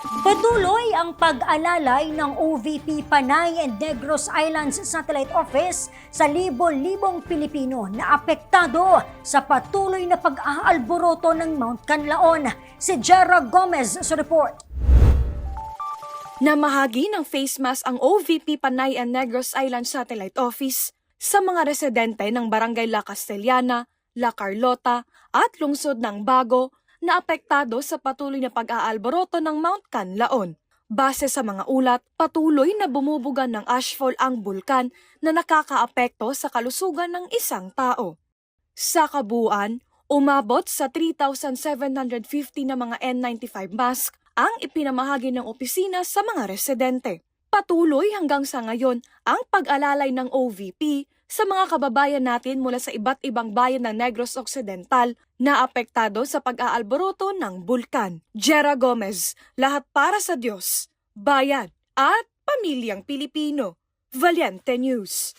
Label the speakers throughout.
Speaker 1: Patuloy ang pag-alalay ng OVP Panay and Negros Islands Satellite Office sa libo-libong Pilipino na apektado sa patuloy na pag-aalboroto ng Mount Canlaon. Si Jera Gomez sa report.
Speaker 2: Namahagi ng face mask ang OVP Panay and Negros Island Satellite Office sa mga residente ng Barangay La Castellana, La Carlota at lungsod ng Bago na apektado sa patuloy na pag-aalboroto ng Mount Canlaon. Base sa mga ulat, patuloy na bumubugan ng ashfall ang bulkan na nakakaapekto sa kalusugan ng isang tao. Sa kabuuan, umabot sa 3,750 na mga N95 mask ang ipinamahagi ng opisina sa mga residente. Patuloy hanggang sa ngayon ang pag-alalay ng OVP sa mga kababayan natin mula sa iba't ibang bayan ng Negros Occidental na apektado sa pag-aalboroto ng bulkan. Jera Gomez, lahat para sa Diyos, bayan at pamilyang Pilipino. Valiente News.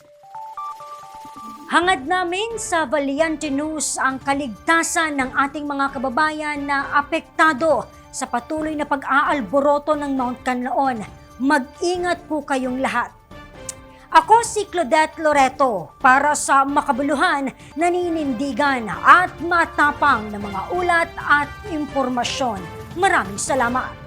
Speaker 1: Hangad namin sa Valiente News ang kaligtasan ng ating mga kababayan na apektado sa patuloy na pag-aalboroto ng Mount Canlaon. Mag-ingat po kayong lahat. Ako si Claudette Loreto para sa makabuluhan, naninindigan at matapang na mga ulat at impormasyon. Maraming salamat.